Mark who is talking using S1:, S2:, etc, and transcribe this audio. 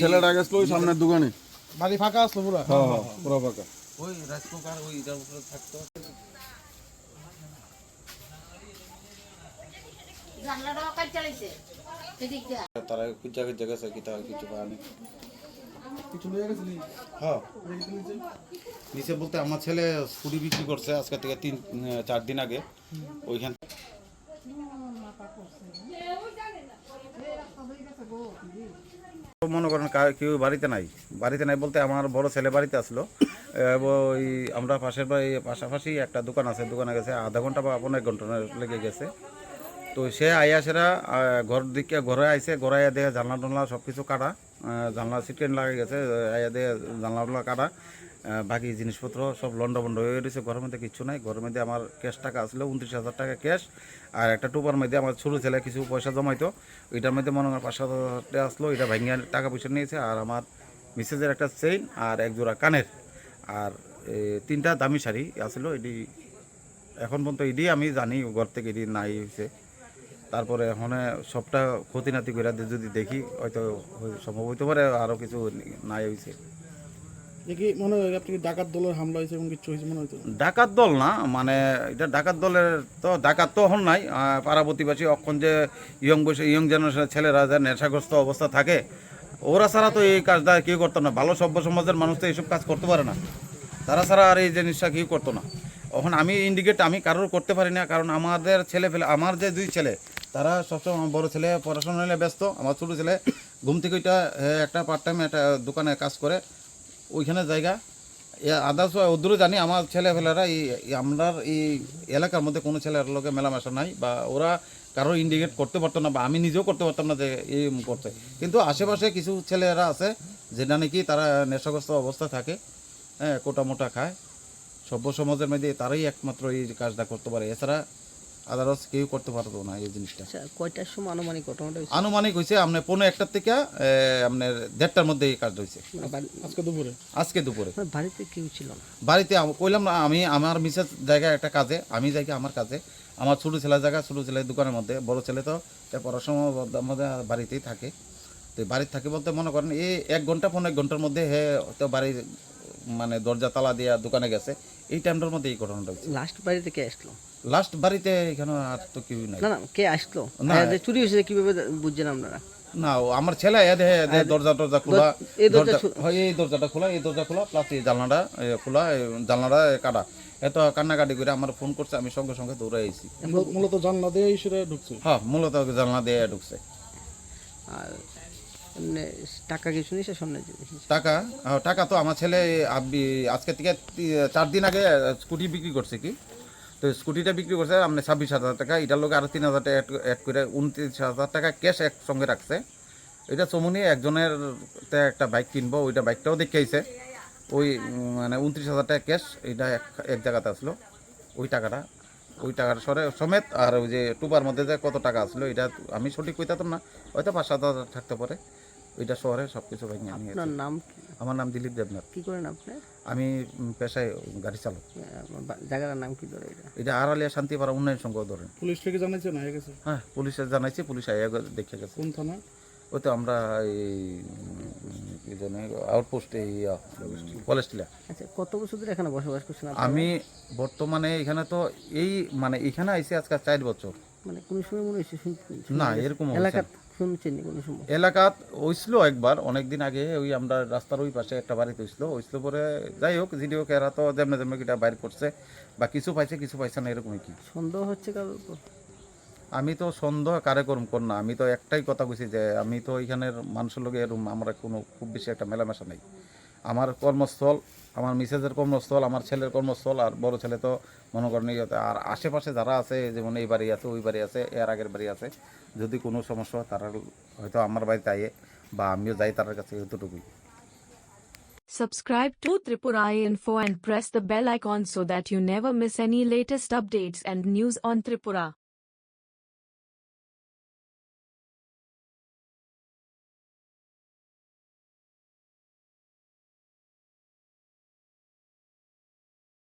S1: ছেলেটা গেছিল ওই সামনের দোকানে।
S2: বাড়ি ফাঁকা আসলো পুরো?
S1: হ্যাঁ হ্যাঁ পুরো ফাঁকা।
S3: ওই রাইস কুকার ওই এটার উপরে থাকতো।
S4: জানলাটা কাজ চালাইছে। এদিকটা
S3: তারা কুচা কুচা গেছে কি কিছু পায়নি হ্যাঁ। নিচে বলতে আমার ছেলে স্কুটি বিক্রি করছে আজকে থেকে তিন চার দিন আগে। ওইখান মনে করেন কেউ বাড়িতে নাই। বাড়িতে নাই বলতে আমার বড় ছেলে বাড়িতে আসলো। ওই আমরা পাশের পাশাপাশি একটা দোকান আছে। দোকানে গেছে আধা ঘণ্টা বা পনেরো ঘণ্টা লেগে গেছে। তো সে আইয়া সেরা ঘর দিকে ঘরে আইসে ঘরে আইয়া দিয়ে জানলা টানলা সব কিছু কাটা। জানলা সিটেন লাগে গেছে আইয়া দিয়ে জানলা টানলা কাটা। বাকি জিনিসপত্র সব লন্ডা বন্ড হয়ে গেছে ঘরের মধ্যে কিছু নাই। ঘরের মধ্যে আমার ক্যাশ টাকা আসলো উনত্রিশ হাজার টাকা ক্যাশ আর একটা টুপার মধ্যে আমার ছোটো ছেলে কিছু পয়সা জমাইতো। ওইটার মধ্যে মনে হয় পাঁচ সাত হাজার আসলো, এটা ভেঙে টাকা পয়সা নিয়েছে। আর আমার মিসেজের একটা চেইন আর এক জোড়া কানের। আর তিনটা দামি শাড়ি আসলো, এটি এখন পর্যন্ত এটি আমি জানি, ঘর থেকে এটি নাই হয়েছে। তারপরে এখন সবটা ক্ষতি নাতি করে যদি দেখি হয়তো সম্ভব হইতে পারে আরও কিছু নাই হয়েছে
S2: দেখি মনে হয় আপনি ডাকাত দলের হামলা হয়েছে এবং কিছু হয়েছে মনে
S3: ডাকাত দল না মানে এটা ডাকাত দলের তো ডাকাত তো হন নাই পাড়া প্রতিবাসী অক্ষণ যে ইয়ং বয়সে ইয়ং জেনারেশনের ছেলেরা যে নেশাগ্রস্ত অবস্থা থাকে ওরা ছাড়া তো এই কাজটা কেউ করতো না। ভালো সভ্য সমাজের মানুষ তো এইসব কাজ করতে পারে না। তারা ছাড়া আর এই জিনিসটা কেউ করতো না। এখন আমি ইন্ডিকেট আমি কারোর করতে পারি না কারণ আমাদের ছেলে ফেলে আমার যে দুই ছেলে তারা সবসময় আমার বড় ছেলে, পড়াশোনা নিয়ে ব্যস্ত, আমার ছোটো ছেলে। ঘুম থেকে ওইটা একটা পার্ট টাইম একটা দোকানে কাজ করে। ওইখানে জায়গা। আদার্স ওদেরও জানি, আমার ছেলেপেলেরা এই আমরার এই এলাকার মধ্যে কোনো ছেলের লোকে মেলামেশা নাই বা ওরা কারও ইন্ডিকেট করতে পারতো না বা আমি নিজেও করতে পারতাম না যে এই করতে কিন্তু আশেপাশে কিছু ছেলেরা আছে, যেটা নাকি তারা নেশাগ্রস্ত অবস্থায় থাকে হ্যাঁ কোটা মোটা খায়। সভ্য সমাজের মধ্যে তারাই একমাত্র এই কাজটা করতে পারে। এছাড়া আদারস কেউ করতে পারতো না এই জিনিসটা।
S5: আচ্ছা কয়টার সময় আনুমানিক ঘটনাটা হয়েছে
S3: আনুমানিক হয়েছে আপনার পনেরো একটার থেকে আপনার দেড়টার মধ্যে এই কাজটা হয়েছে।
S2: আজকে দুপুরে?
S3: আজকে দুপুরে।
S5: বাড়িতে কেউ ছিল না?
S3: বাড়িতে কইলাম না আমি আমার মিসেস জায়গায় একটা কাজে আমি যাই আমার কাজে। আমার ছোটো ছেলের জায়গা ছোটো ছেলের দোকানের মধ্যে বড় ছেলে তো পড়াশোনা মধ্যে বাড়িতেই থাকে। তো বাড়িতে থাকে বলতে মনে করেন এই এক ঘণ্টা পনেরো এক ঘণ্টার মধ্যে হে তো বাড়ির মানে দরজা তালা দিয়া দোকানে গেছে। এই টাইমটার মধ্যে এই ঘটনাটা হচ্ছে
S5: লাস্ট বাড়িতে কে আসলো?
S3: লাস্ট বাড়িতে এখানে আর তো কেউ নাই।
S5: না না কে আসলো?
S3: না।
S5: চুরি হয়েছে কীভাবে বুঝছেন আপনারা?
S3: না আমার ছেলে এ দেহে এ দরজা টরজা খোলা
S5: এই দরজা
S3: হয়, এই দরজাটা খোলা এই দরজা খোলা প্লাস এই জানলাটা খোলা জানলাটা কাটা। এত কান্নাকাটি করে আমার ফোন করছে আমি সঙ্গে সঙ্গে দৌড়ে আইছি।
S2: মূলত- জানলা দিয়ে সেটা ঢুকছে?
S3: হ্যাঁ মূলত জানলা দিয়ে ঢুকছে।
S5: আর টাকা কিছু নিয়েছে স্বর্ণের
S3: টাকা? টাকা তো আমার ছেলে আজকে থেকে চার দিন আগে স্কুটি বিক্রি করছে কি? তো স্কুটিটা বিক্রি করছে আপনি ছাব্বিশ হাজার টাকা। এটার লোক আরও তিন হাজার টাকা অ্যাড করে উনত্রিশ হাজার টাকা ক্যাশ একসঙ্গে রাখছে। এটা চমনি একজনের একটা বাইক কিনবো, ওইটা বাইকটাও দেখে আইছে ওই মানে উনত্রিশ হাজার টাকা ক্যাশ এইটা এক এক জায়গাতে আসলো। ওই টাকাটা ওই টাকাটা সরে সমেত আর ওই যে টুবার মধ্যে যে কত টাকা আসলো, এটা আমি সঠিক কইতাম না। হয়তো পাঁচ সাত হাজার থাকতে পারে। ওইটা শহরে সব কিছু ভেঙে নিয়ে
S5: আপনার নাম কি?
S3: আমার নাম দিলীপ দেবনাথ।
S5: কি করেন আপনি?
S3: আমি উম, পেশায় গাড়ি চালক।
S5: জায়গাটার নাম কি ধরে এটা?
S3: এটা আড়ালিয়া শান্তিপাড়া উন্নয়ন সংঘ ধরেন।
S2: পুলিশ থেকে জানাইছে না হয়ে গেছে?
S3: হ্যাঁ পুলিশে জানাইছি পুলিশ আইয়া গে- দেখে গেছে।
S2: কোন থানা?
S3: ওই তো আমরা এই উম, কি জানি আউটপোস্ট এই কলেজটিলা
S5: আচ্ছা কত বছর ধরে এখানে বসবাস করছেন আপনি?
S3: আমি বর্তমানে এখানে তো এই মানে এখানে আইসি আজকে চার বছর।
S5: মানে কোন সময় মনে হয়েছে শুন-
S3: না এরকম হয়েছে
S5: সময়
S3: এলাকাত হইছিল একবার অনেক দিন আগে ওই আমরা রাস্তার ওই পাশে একটা বাড়িতে হইছিল হইছিল পরে যাই হোক যদি হোক এরা তো যেমনে যেমনে কিটা বাইর করছে বা কিছু পাইছে কিছু পাইছে না এরকমই কি?
S5: সন্দেহ হচ্ছে কারোর উপর?
S3: আমি তো সন্দেহ কারে করম কর না আমি তো একটাই কথা কইছি যে আমি তো এখানের মানুষের লোক এরকম আমরা কোনো খুব বেশি একটা মেলামেশা নাই। আমার কর্মস্থল, আমার মিসেসের কর্মস্থল, আমার ছেলের কর্মস্থল আর বড় ছেলে তো মনে করেন আর আশেপাশে যারা আছে, যেমন এই বাড়ি আছে, ওই বাড়ি আছে, এর আগের বাড়ি আছে, যদি কোনো সমস্যা হয় তারা হয়তো আমার বাড়িতে আইয়ে বা আমিও যাই তার কাছে এতটুকুই
S6: Subscribe to Tripura Info and press the bell icon so that you never miss any latest updates and news on Tripura.